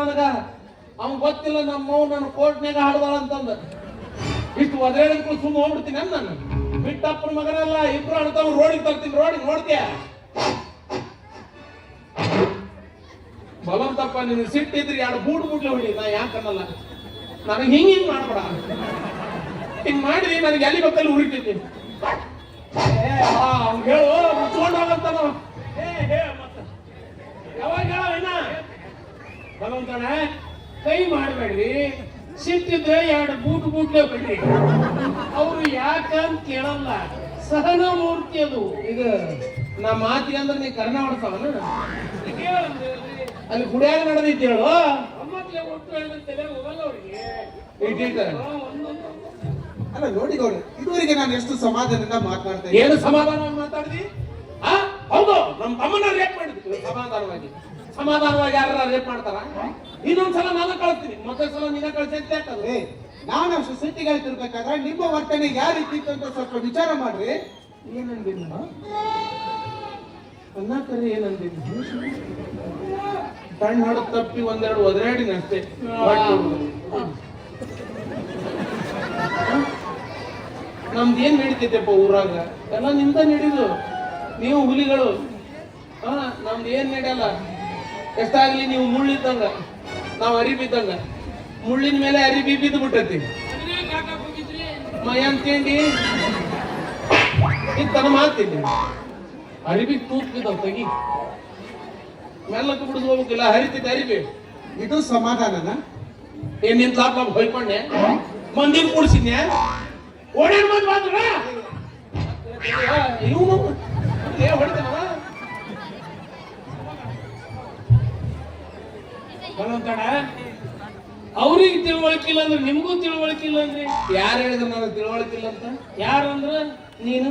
ನನಗ ಗೊತ್ತಿಲ್ಲ ನಮ್ಮ ನಾನು ನನ್ನ ಕೋರ್ಟ್ನಾಗ ಹಾಡುದಾಳ ಅಂತಂದ. ಇಷ್ಟು ಒದರೇಳಕ್ಕೂ ಸುಮ್ಮ ಹೋಗ್ಬಿಡ್ತೀನಿ ಅನ್ನ ನಾನು. ಬಿಟ್ಟಪ್ಪನ ಮಗನಲ್ಲ, ಇಬ್ರು ಅಣ್ತಾವ್ ರೋಡಿಗೆ ತರ್ತೀನಿ ರೋಡಿಗೆ ನೋಡ್ತೀಯ? ಬಲವಂತಪ್ಪ ನಿನ್ ಸಿಟ್ಟಿದ್ರಿ ಎರಡು ಬೂಟ್ ಬೂಟ್ಲೆ ಹೊಡಿ ನಾ ಯಾಕನ್ನಲ್ಲ ನನಗೆ ಹಿಂಗ್ ಹಿಂಗ್ ಮಾಡ್ಬೇಡ. ಹಿಂಗ್ ಮಾಡಿದ್ರಿ ನನಗೆ ಎಲ್ಲಿ ಏ ಅವ್ನು ಹೇಳು ಮುಚ್ಕೊಂಡು ಹೋಗಂತಾನ. ಏ ಹೇ ಮತ್ತ. ಯಾವಾಗ ಭಗವಂತನ ಕೈ ಮಾಡಬೇಡ್ರಿ. ಸಿಟ್ಟಿದ್ರೆ ಎರಡು ಬೂಟ್ ಬೂಟ್ಲೆ ಬಿಡ್ರಿ. ಅವರು ಯಾಕಂತ ಕೇಳಲ್ಲ. ಸಹನ ಮೂರ್ತಿ ಅದು. ಇದು ನಾ ಮಾತಿ ಅಂದ್ರೆ ನೀ ಕರ್ಣ ಮಾಡ್ತಾವ ಅಲ್ಲಿ ಗುಡಿಯಾಗ ಹೇಳು. ಇಟ್ಟಿಟ್ಟ. ಅಲ್ಲ ನೋಡಿ ಗೌಡ್ರೆ ಇದುವರೆಗೆ ನಾನು ಎಷ್ಟು ಸಮಾಧಾನದಿಂದ ಮಾತಾಡ್ತೇನೆ ಏನು ಸಮಾಧಾನ ಮಾತಾಡ್ದಿ? ಆ? ಹೌದು ನಮ್ಮ ತಮ್ಮನ ರೇಪ್ ಮಾಡಿದ್ವಿ ಸಮಾಧಾನವಾಗಿ. ಸಮಾಧಾನವಾಗಿ ಯಾರ ರೇಪ್ ಮಾಡ್ತಾರ? ಇನ್ನೊಂದ್ಸಲ ನಾನು ಕಳಿಸ್ತೀನಿ. ಮತ್ತೆ ಸಲ ನೀನ ಕಳಿಸಿ ಏ, ನಾನು ಅಷ್ಟು ಸಿಟ್ಟಿಗಾಯ್ತಿರ್ಬೇಕಾದ್ರೆ ನಿಮ್ಮ ವರ್ತನೆ ಯಾವ ರೀತಿ ಇತ್ತು ಅಂತ ಸ್ವಲ್ಪ ವಿಚಾರ ಮಾಡ್ರಿ. ಏನಂದಿಲ್ಲ ಅನ್ನಕರಿ ಏನಂದಿಲ್ಲ ಸಣ್ಣ ಹಾಡು ತಪ್ಪಿ ಒಂದೆರಡು ಒದರಾಡಿನ ಅಷ್ಟೇ. ನಮ್ದು ಏನ್ ನಡೀತೈತೆಪ್ಪ ಊರಾಗ? ಎಲ್ಲ ನಿಮ್ದ ನಡೀದು. ನೀವು ಹುಲಿಗಳು ಹಾ ನಮ್ದು ಏನ್ ನಡೆಯಲ್ಲ. ಎಷ್ಟಾಗ್ಲಿ ನೀವು ಮುಳ್ಳಿದ್ದಂಗ ನಾವು ಅರಿ ಬಿದ್ದಂಗ ಮುಳ್ಳಿನ ಮೇಲೆ ಅರಿಬಿ ಬಿದ್ದು ಬಿಟ್ಟತಿ ಮಯನ್ ತಿಂಡಿ? ಇತ್ತನ ಮಾಡ್ತೀನಿ ಅರಿಬಿ ತೂತ್ ಬಿದ್ದಾವ್ ತಗಿ. ಮೆಲ್ಲಕ್ಕೆ ಬಿಡಿದು ಹೋಗ್ಬೇಕಿಲ್ಲ ಹರಿತಿದ್ದ ಅರಿಬಿ. ಇದು ಸಮಾಧಾನನ? ಏನ್ ನಿನ್ ಲಾಪ್ ಹೋಯ್ಕೊಂಡೆ ಹೊಯ್ಕೊಂಡೆ. ಮಂದಿನ ಕೂಡ್ಸಿದ್ನೆ ಓಡೇನ್ ಮಂದಿ ಬಂದ್ರ? ಇವನು ತಿಳುವಳಿಕಿಲ್ಲ ಅಂದ್ರೆ ನಿಮಗೂ ತಿಳುವಳಿಕೆ ಇಲ್ಲ ಅಂದ್ರೆ ಯಾರು ಹೇಳಿದ್ರು ನನಗೆ ತಿಳುವಳಿಕಿಲ್ಲ ಅಂತ? ಯಾರು ಅಂದ್ರೆ ನೀನು?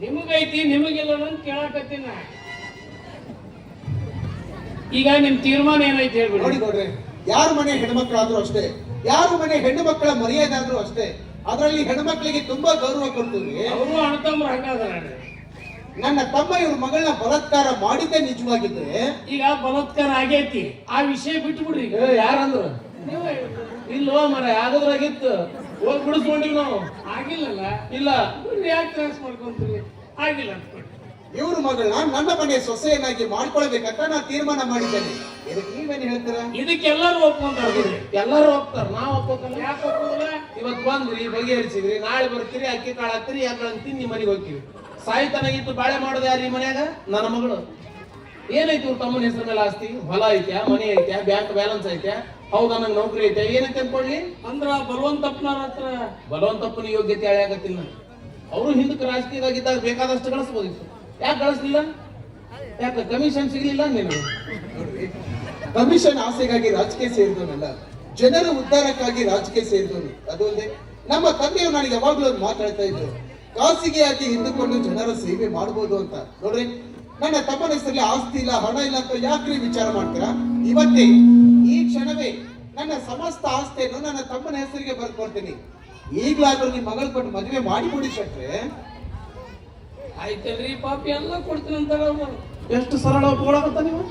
ನಿಮಗೈತಿ ನಿಮಗಿಲ್ಲ ಅಂತ ಕೇಳಕತ್ತೀನಿ ನಾ. ಈಗ ನಿಮ್ ತೀರ್ಮಾನ ಏನೈತಿ ನೋಡಿ ನೋಡ್ರಿ ಯಾರ ಮನೆ ಹೆಣ್ಮಕ್ಳಾದ್ರೂ ಅಷ್ಟೇ ಯಾರ ಮನೆ ಹೆಣ್ಣು ಮಕ್ಕಳ ಮರ್ಯಾದಾದ್ರೂ ಅಷ್ಟೇ ಅದರಲ್ಲಿ ಹೆಣ್ಮಕ್ಳಿಗೆ ತುಂಬಾ ಗೌರವ ಕೊಡ್ತೀವಿ. ಅವರು ಅಣ್ಣತಮ್ಮರು ಹಂಗಾದಾರ ನನ್ನ ತಮ್ಮ ಇವ್ರ ಮಗಳನ್ನ ಬಲಾತ್ಕಾರ ಮಾಡಿದ್ದೇ ನಿಜವಾಗಿದ್ರೆ. ಈಗ ಬಲಾತ್ಕಾರ ಆಗೈತಿ. ಆ ವಿಷಯ ಬಿಟ್ಬಿಡ್ರಿ ಯಾರಂದ್ರು. ಇಲ್ಲೋ ಮರ ಯಾವ್ದಾಗಿತ್ತು ಹೋಗಿ ಬಿಡಿಸ್ಕೊಂಡಿವಿ ನಾವು. ಆಗಿಲ್ಲಲ್ಲ? ಇಲ್ಲ. ಯಾಕೆ ತ್ರಾಸ ಮಾಡ್ಕೊಂತೀರಿ? ಆಗಿಲ್ಲ ಇವ್ರ ಮಗಳನ್ನ ನನ್ನ ಮನೆಯ ಸೊಸೆಯನ್ನಾಗಿ ಮಾಡ್ಕೊಳ್ಬೇಕಂತ ನಾನು ತೀರ್ಮಾನ ಮಾಡಿದ್ದೇನೆ. ಇದಕ್ಕೆ ನೀವೇನು ಹೇಳ್ತೀರಾ? ಇದಕ್ಕೆಲ್ಲರೂ ಒಪ್ಕೊಂತಾರ ಬಿಡ್ರಿ. ಎಲ್ಲರೂ ಒಪ್ತಾರ. ನಾವ್ ಒಪ್ಪಿ ಯಾಕೆ ಒಪ್ಪೋದಿಲ್ಲ ಇವತ್ ಬಂದ್ರಿ ಬಗೆಹರಿಸಿದ್ರಿ. ನಾಳೆ ಬರ್ತೀರಿ ಅಕ್ಕಿ ಕಾಳು ಹಾಕ್ತೀರಿ ಯಾಕಂತ ತಿಂದು ಮನೆಗೆ ಹೋಗ್ತೀವಿ. ಸಾಯ್ತನ ಇತ್ತು ಬಾಳೆ ಮಾಡೋದು ಯಾರು ಈ ಮನ್ಯಾಗ? ನನ್ನ ಮಗಳು. ಏನೈತಿ ಇವ್ರ ತಮ್ಮನ ಹೆಸರು ಮೇಲೆ ಆಸ್ತಿ? ಹೊಲ ಐತ್ಯಾ? ಮನೆ ಐತ್ಯಾ? Bank balance ಐತ್ಯಾ? ಹೌದಾ ನಂಗೆ ನೌಕರಿ ಐತೆ? ಏನಕ್ಕೆ ಅನ್ಕೊಳ್ಳಿ? ಅಂದ್ರ ಬಲವಂತಪ್ಪನವ್ರ ಹತ್ರ ಬಲವಂತಪ್ಪನ ಯೋಗ್ಯತೆ ಆಗತ್ತಿಲ್ಲ ಅವರು ಹಿಂದಕ್ಕೆ ರಾಜಕೀಯದಾಗಿದ್ದಾಗ ಬೇಕಾದಷ್ಟು ಗಳಿಸ್ಬೋದಿತ್ತು. ಯಾಕೆ ಗಳಿಸ್ಲಿಲ್ಲ? ಯಾಕೆ ಕಮಿಷನ್ ಸಿಗ್ಲಿಲ್ಲ ನೀನು. ನೋಡ್ರಿ ಕಮಿಷನ್ ಆಸೆಗಾಗಿ ರಾಜಕೀಯ ಸೇರಿದವನಲ್ಲ ಜನರ ಉದ್ಧಾರಕ್ಕಾಗಿ ರಾಜಕೀಯ ಸೇರಿದವನು. ಅದು ಅಲ್ಲದೆ ನಮ್ಮ ತಂದೆಯವರು ನನಗೆ ಯಾವಾಗ್ಲೂ ಮಾತಾಡ್ತಾ ಇದ್ರು ಆಗಿ ಹಿಂದುಕೊಂಡು ಜನರ ಸೇವೆ ಮಾಡಬಹುದು ಅಂತ. ನೋಡ್ರಿ ನನ್ನ ತಮ್ಮನ ಹೆಸರಲ್ಲಿ ಆಸ್ತಿ ಇಲ್ಲ ಹಣ ಇಲ್ಲ ಅಂತ ಯಾಕ್ರಿ ವಿಚಾರ ಮಾಡ್ತೀರಾ? ಇವತ್ತೇ ಈ ಕ್ಷಣವೇ ನನ್ನ ಸಮಸ್ತ ಆಸ್ತಿಯನ್ನು ನನ್ನ ತಮ್ಮನ ಹೆಸರಿಗೆ ಬರ್ಕೊಡ್ತೀನಿ. ಈಗ್ಲಾದ್ರೂ ನಿಮ್ ಮಗಳ ಕೊಟ್ಟು ಮದುವೆ ಮಾಡಿಕೊಡಿ ಶೆಟ್ರೆ. ಆಯ್ತಲ್ರಿ ಪಾಪಿ ಎಲ್ಲ ಕೊಡ್ತೀನಿ ಅಂತ ಅವ್ರು ಎಷ್ಟು ಸರಳ ಒಪ್ಕೊಳಕತ್ತ ನೀವು?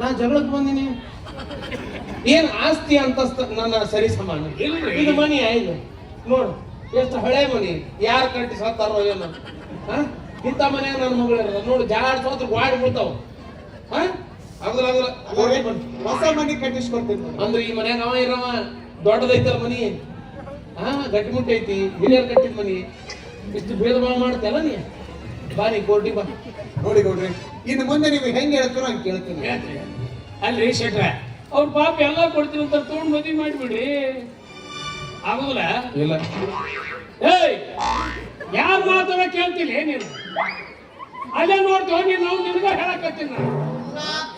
ನಾ ಜಗಳಕ್ಕೆ ಬಂದಿನಿ. ಏನ್ ಆಸ್ತಿ ಅಂತ ನನ್ನ ಸರಿ ಸಮಾನ? ಇಲ್ರಿ. ಇದು ಮನಿ ಆಯ್ತು ನೋಡು ಎಷ್ಟು ಹಳೆ ಮನಿ. ಯಾರು ಕಟ್ಟಿ ಸತ್ತಾರೋ ಏನೋ. ಹಾ? ಇಂಥ ಮನೆ ನನ್ನ ಮಗಳ ನೋಡು ಜಾಡ್ ಸೋತ್ರ ಗಾಡಿ ಬಿಡ್ತಾವ. ಹ? ಹೊಸ ಮನೆ ಕಟ್ಟಿಸ್ಕೊಡ್ತೀನಿ. ಅಂದ್ರೆ ಈ ಮನ್ಯಾಗ ಅವ ಇರವ ದೊಡ್ಡದೈತಲ್ಲ ಮನಿ? ಹಾ ಗಟ್ಟಿಮುಟ್ಟಿ ಐತಿ ಹಿರಿಯರ್ ಕಟ್ಟಿದ ಮನಿ. ಇಷ್ಟು ಭೇದ ಭಾವ ಮಾಡ್ತೇಲ್ಲ ನೀ? ಬಾರಿ ಕೋರ್ಟಿ ಬಾ. ನೋಡಿ ನೋಡ್ರಿ ಇನ್ನು ಮುಂದೆ ನೀವು ಹೆಂಗ್ ಹೇಳ್ತೀರೋ ಹಂಗೆ ಕೇಳ್ತೀನಿ. ಅಲ್ರಿ ಶೆಟ್ರ ಅವ್ರ ಪಾಪ ಎಲ್ಲ ಕೊಡ್ತೀನಿ ಅಂತ ತಗೊಂಡ್ ಮದ್ವಿ ಮಾಡ್ಬಿಡ್ರಿ. ಆಗುದಿಲ್ಲ? ಇಲ್ಲ. ಏಯ್! ಯಾರ ಮಾತ್ರ ಕೇಳ್ತಿಲ್ಲ ನೀನು ಅಲ್ಲೇ ನೋಡ್ತೀವಿ ನೀನು ನಾವು ನಿನಗ ಹೇಳಕತ್ತೀನಿ ನಾನು.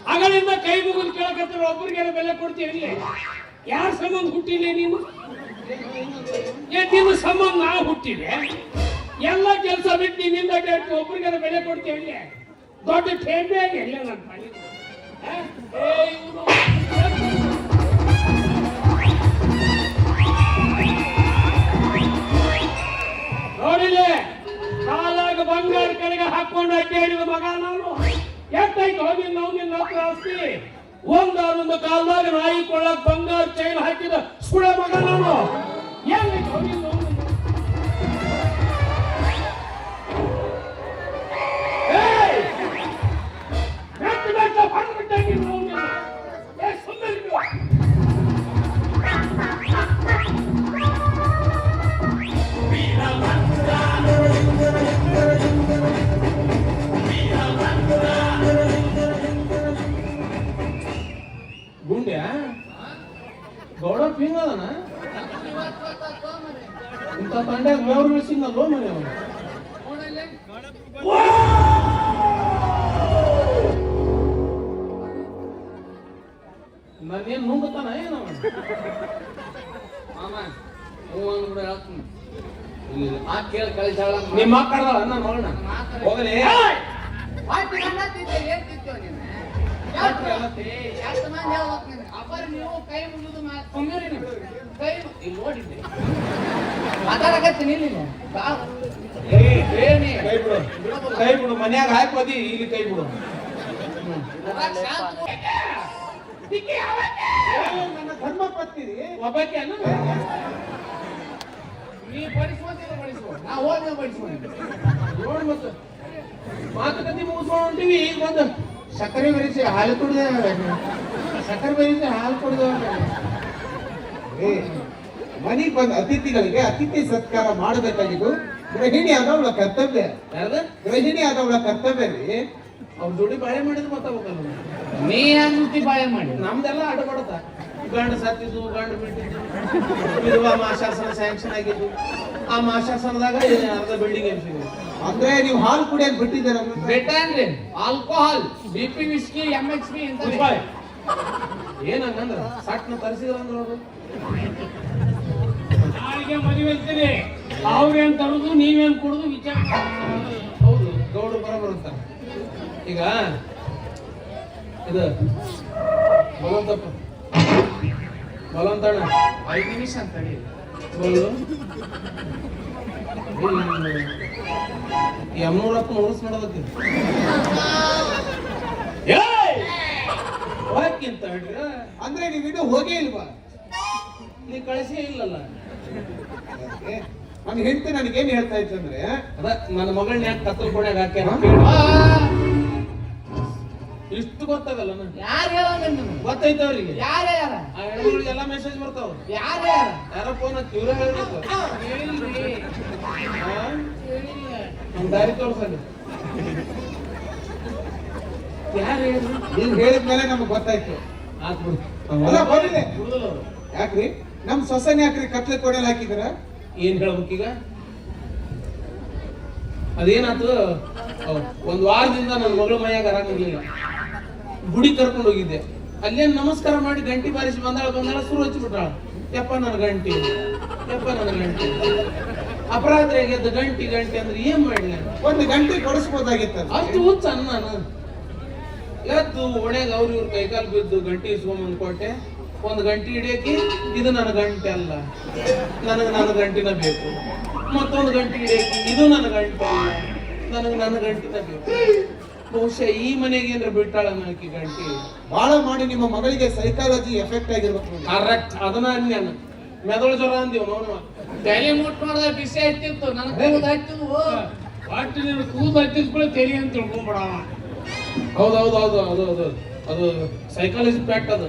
ಅಗಳಿಂದ ಕೈ ಮುಗಿದು ಕೇಳಕತ್ತಿರ ಒಬ್ಬರಿಗೆ ಬೆಲೆ ಕೊಡ್ತೀವಿ ಯಾರ ಸಂಬಂಧ ಹುಟ್ಟಿಲ್ಲ ನೀನು? ಏ, ನಿನ್ನ ಸಂಬಂಧ ನಾ ಹುಟ್ಟಿದೆ. ಎಲ್ಲ ಕೆಲಸ ಬಿಟ್ಟು ನಿನ್ನಿಂದ ಒಬ್ಬರಿಗೆ ಬೆಲೆ ಕೊಡ್ತೀವಿ ದೊಡ್ಡ ಠೇಮೆ ಎಲ್ಲ ನನ್ನ ಕಾಲಾಗ ಬಂಗಾರ ಕಡೆಗೆ ಹಾಕೊಂಡು ಅಡ್ಡಾಡಿದ ಮಗ ನಾನು. ಹೋಗಿ ನಾವು ನಿನ್ನ ಹತ್ರ ಆಸ್ತಿ. ಒಂದಾನೊಂದು ಒಂದು ಕಾಲದಾಗ ನಾಯಿ ಕೊಳ್ಳಕ್ ಬಂಗಾರ ಚೈನ್ ಹಾಕಿದ ಸುಳೆ ಮಗ ನಾನು ಏನಾಯ್ತು ಅವ್ನಿಂದ ಗುಂಡ್ಯ? ಗೌಡ ಪಿಂಗ್ ಅದನ ಇಂಥ ತಂಡ್ಯಾಗ ಮೇವ್ರು ಇಳಿಸಿದ್ನಲ್ಲೋ ಮನೆ ಅವನು. ನಾನೇನ್ ನುಂಗತಾನ ಏನವ ಮಾಮ ಹ್ಞೂ ಅಂದ್ಬಿಡು ಹೇಳ್ತೀನಿ. ಆ ಕೇಳಿ ಕಳಿಸಾಳ. ನಿಮ್ಮ ನನ್ನ ಮಗಳನ್ನ. ಹೋಗಲಿ. ಏಯ್! ಮಾತಾಡಕತ್ತೀನಿ ಇಲ್ಲಿ ನೀನು. ಬಾ. ಏ, ಏನಿ? ಕೈ ಬಿಡು ಕೈ ಬಿಡು ಮನ್ಯಾಗ ಹಾಕೋದಿ ಇಲ್ಲಿ ಕೈ ಬಿಡು ನನ್ನ ಧರ್ಮ ಪತ್ನಿರಿ ಒಬ್ಬಕ್ಕೆ ನೀ ಬಡಿಸ್ಕೊಂತಿಲ್ಲ ಬಡಿಸ್ಕೊ ನಾ ಹೋದ ಬಡಿಸ್ಕೊಂಡು ನೋಡಿ ಮತ್ತೆ ಮಾತುಕತೆ ಮುಗಿಸ್ಕೊಂಡು ಹೊಂಟಿವಿ ಈಗ ಬಂದು ಸಕ್ಕರೆ ಬೆರೆಸಿ ಹಾಲು ಕುಡ್ದೆ ಸಕ್ಕರೆ ಬೆರೆಸಿ ಹಾಲು ಕುಡ್ದೆ ಏ ಮನೆಗೆ ಬಂದ ಅತಿಥಿಗಳಿಗೆ ಅತಿಥಿ ಸತ್ಕಾರ ಮಾಡಬೇಕಾಗಿದ್ದು ಗೃಹಿಣಿ ಆದವಳ ಕರ್ತವ್ಯ. ಯಾರ್ದ? ಗೃಹಿಣಿ ಆದವಳ ಕರ್ತವ್ಯ ರೀ ಅವ್ರ ದುಡಿ ಬಾಳೆ ಮಾಡಿದ್ ಗೊತ್ತಾಗಬೇಕಲ್ಲ ನೀ ಅನ್ತಿ ಬಾಳೆ ಮಾಡಿ. ನಮ್ದೆಲ್ಲ ಅಡಬಡತ ಗಂಡ ಸತ್ತಿದ್ದು ಗಂಡ ಬಿಟ್ಟಿದ್ದು. ಆ ಮಾಶಾಸನ ಸ್ಯಾಂಕ್ಷನ್ ಆಗಿದ್ದು. ಆ ಮಾಶಾಸನದಾಗ ಅರ್ಧ ಬಿಲ್ಡಿಂಗ್ ಎಬ್ಸಿದ್ವಿ ಅಂದ್ರೆ ನೀವು ಹಾಲು ಕುಡಿಯೋದ್ ಬಿಟ್ಟಿದ್ದೀರ? ಬೆಟ್ಟನ್ರಿ alcohol B P whisky M H P ಅಂತ ಏನಂಗಂದ್ರ ಸಟ್ನ ತರಿಸಿದ್ರ ಅಂದ್ರ ಅವರು? ನಾಳೆಗೆ ಮದುವೆ ಅಂತೀರಿ. ಅವ್ರೇನ್ ತರುದು ನೀವೇನ್ ಕುಡುದು ವಿಚಾರ. ಹೌದು ದೌಡು ಬರೋಬರ್ ಅಂತ ಈಗ ಇದು ಬಲವಂತಪ್ಪ. ಬಲವಂತಣ್ಣ. ಐದು ನಿಮಿಷ ಅಂತ ಹೇಳಿ. ಎಮ್ನೂರಪ್ಪ ನೋಡ್ಸ್ ಮಾಡೋದಕ್ಕೆ. ಏಯ್! ಹೋಗಿಂತ ಹೇಳ್ರಿ ಅಂದ್ರೆ ನೀವು ಇಡೀ ಹೋಗೇ ಇಲ್ವಾ? ನೀ ಕಳಿಸೇ ಇಲ್ಲಲ್ಲ. ಏ, ನನ್ನ ಹೆಂಡತಿ ನನಗೇನು ಹೇಳ್ತಾ ಇತ್ತು ಅಂದ್ರೆ ಅದ ನನ್ನ ಮಗಳನ್ನ ಯಾಕೆ ಕತ್ತಲ್ ಕೊಡ್ಯಾಗ ಹಾಕಿ ಇಷ್ಟು ಗೊತ್ತಾಗಲ್ಲ ಯಾರು ಹೇಳ ಗೊತ್ತೈತೆ ಅವ್ರಿಗೆ. ಯಾರ ಯಾರ? ಎಲ್ಲ ಮೆಸೇಜ್ ಬರ್ತಾವ. ಯಾರ? ಯಾರ ಫೋನ್ ತೀವ್ರ ಹೇಳ್ಬೇಕು. ನಮ್ ದಾರಿ ತೋರ್ಸಲ್ಲಿ ಯಾರು ಹೇಳಿದ್ರು ನೀವ್ ಹೇಳಿದ್ಮೇಲೆ ನಮ್ಗೆ ಗೊತ್ತಾಯ್ತು. ಅಲ್ಲ. ಯಾಕ್ರಿ? ನಮ್ ಸೊಸೆನ್ ಯಾಕ್ರಿ ಕತ್ಲೆ ಕೊಡಲ್ ಹಾಕಿದ್ರ? ಏನ್ ಹೇಳ್ಬೇಕೀಗ ಅದೇನಾತು? ಒಂದ್ ವಾರದಿಂದ ನನ್ನ ಮಗಳ ಮನೆಯಾಗ ಆರಾಮಿರ್ಲಿಲ್ಲ. ಗುಡಿ ಕರ್ಕೊಂಡು ಹೋಗಿದ್ದೆ. ಅಲ್ಲೇನ್ ನಮಸ್ಕಾರ ಮಾಡಿ ಗಂಟಿ ಬಾರಿಸಿ ಬಂದಾಳ ಬಂದಾಳ ಸುರು ಹಚ್ಚಿಬಿಟ್ರಾಳ? ಯಪ್ಪ ನನ್ನ ಗಂಟಿ. ಯಪ್ಪ ನನ್ನ ಗಂಟಿ. ಅಪರಾಧ ಗೆದ್ದು ಗಂಟಿ ಗಂಟಿ ಅಂದ್ರೆ ಏನ್ ಮಾಡ್ಲಿ? ಒಂದು ಗಂಟೆ ಕೊಡಿಸ್ಬೋದಾಗಿತ್ತಲ್ಲ ಅಷ್ಟು ಹುಚ್ಚ ನಾನು ಎದ್ದು ಒಣೆಗ ಅವ್ರ ಇವ್ರ ಕೈಕಾಲು ಬಿದ್ದು ಗಂಟಿ ಇಸ್ಕೊಂಬಂದು ಕೊಟ್ಟೆ. ಒಂದು ಗಂಟಿ ಹಿಡಿಯಕ್ಕೆ ಇದು ನನ್ನ ಗಂಟೆ ಅಲ್ಲ. ನನಗೆ ನನ್ನ ಗಂಟಿನ ಬೇಕು. ಮತ್ತೊಂದು ಗಂಟೆ ಹಿಡಿಯಕ್ಕೆ ಇದು ನನ್ನ ಗಂಟೆ ಅಲ್ಲ. ನನಗೆ ನನ್ನ ಗಂಟಿನ ಬೇಕು. ಬಹುಶಃ ಈ ಮನೆಗೆ ಏನ್ರ ಬಿಟ್ಟಾಳ ಆಕಿ ಗಂಟಿ. ಬಹಳ ಮಾಡಿ ನಿಮ್ಮ ಮಗಳಿಗೆ ಸೈಕಾಲಜಿ ಎಫೆಕ್ಟ್ ಆಗಿರ್ಬೇಕು. ಕರೆಕ್ಟ್ ಅದನ್ನ ಅನ್ಯಾನ ಮೆದುಳು ಜ್ವರ ಅಂದಿವ್ ನೋಡುವ ತಲೆ ಮುಟ್ ನೋಡಿದ್ರೆ ಬಿಸಿ ಆಯ್ತಿತ್ತು ನನಗೆ ಕೂದ ಆಯ್ತಿದ್ವು ಒಟ್ಟು ನೀನು ಕೂದಲು ಹತ್ತಿಸ್ಕೊಳ್ಳಿ ತೆಲಿ ಅಂತ ತಿಳ್ಕೊಂಬಿಡವ. ಹೌದು ಹೌದು ಹೌದು ಅದು ಅದು. ಅದು ಸೈಕಾಲಜಿ ಫ್ಯಾಕ್ಟ್ ಅದು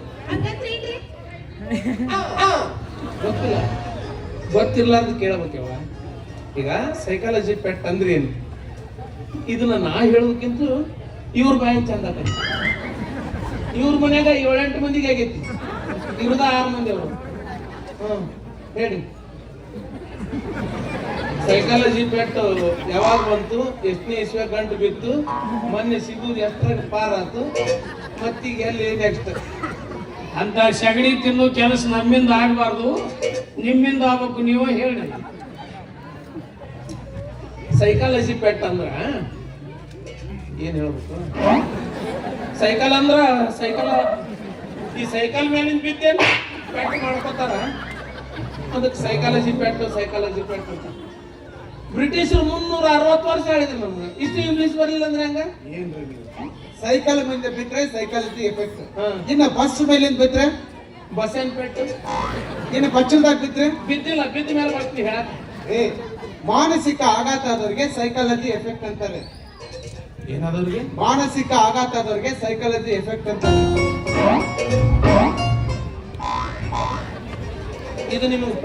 ಗೊತ್ತಿಲ್ಲ. ಗೊತ್ತಿರ್ಲಾರ್ದು ಕೇಳಬೇಕವ ಈಗ ಸೈಕಾಲಜಿ ಪೆಟ್ ಅಂದ್ರೆ ಏನು? ಇದನ್ನ ನಾ ಹೇಳೋದಕ್ಕಿಂತ ಇವ್ರ ಬಾಯಿ ಚಂದ ಇವ್ರ ಮನ್ಯಾಗ ಏಳೆಂಟು ಮಂದಿಗೆ ಆಗೈತಿ. ಇವ್ರದ ಆರು ಮಂದಿ ಅವರು. ಹೇಳಿ. ಸೈಕಾಲಜಿ ಪೆಟ್ಟು ಯಾವಾಗ ಬಂತು, ಎಷ್ಟನೇ ಇಸ್ವೆ ಗಂಟು ಬಿತ್ತು, ಮೊನ್ನೆ ಸಿಗುದು ಎಷ್ಟರ ಪಾರ್ ಆತು, ಮತ್ತೀಗ ಎಲ್ಲಿ ನೆಕ್ಸ್ಟ್ ಅಂತ ಸಗಣಿ ತಿನ್ನೋ ಕೆಲಸ ನಮ್ಮಿಂದ ಆಗಬಾರ್ದು, ನಿಮ್ಮಿಂದ ಆಗ್ಬೇಕು, ನೀವು ಹೇಳಿ. ಸೈಕಾಲಜಿ ಪೆಟ್ ಅಂದ್ರ? ಏನ್ ಹೇಳ್ಬೇಕು? ಸೈಕಲ್ ಅಂದ್ರ ಸೈಕಲ್ ಈ ಸೈಕಲ್ ಮೇಲಿಂದ ಬಿದ್ದೇನು ಪೆಟ್ ಮಾಡ್ಕೋತಾರ? ಅದಕ್ಕೆ ಸೈಕಾಲಜಿ ಪೆಟ್ ಸೈಕಾಲಜಿ ಪೆಟ್ ಅಂತ. ಬ್ರಿಟಿಷರು ಮುನ್ನೂರ ಅರವತ್ತು ವರ್ಷ ಹೇಳಿದ್ರು ನಮ್ಗೆ. ಇಷ್ಟು ಇಂಗ್ಲಿಷ್ ಬರಲಿಲ್ಲ ಅಂದ್ರೆ ಹಂಗ? ಏನು ಸೈಕಲ್ ಮೇಲೆ ಬಿದ್ರೆ ಸೈಕಾಲಜಿ ಎಫೆಕ್ಟ್. ಇನ್ನ ಬಸ್ ಮೇಲಿಂದ ಬಿದ್ರೆ? ಬಸೇನ್ ಪೆಟ್ಟು ಇನ್ನು ಬಚ್ಚಲ್ದಾಗ ಬಿದ್ರೆ? ಬಿದ್ದಿಲ್ಲ ಬಿದ್ದ ಮೇಲೆ ಬರ್ತೀನಿ ಹೇಳ ಏ ಮಾನಸಿಕ ಆಘಾತ ಆದವರಿಗೆ ಸೈಕಾಲಜಿ ಎಫೆಕ್ಟ್ ಅಂತಾರೆ. ಏನಾದವ್ರಿಗೆ? ಮಾನಸಿಕ ಆಘಾತ ಆದವರಿಗೆ ಸೈಕಾಲಜಿ ಎಫೆಕ್ಟ್ ಅಂತಾರೆ. ಇದು ನಿಮಗೆ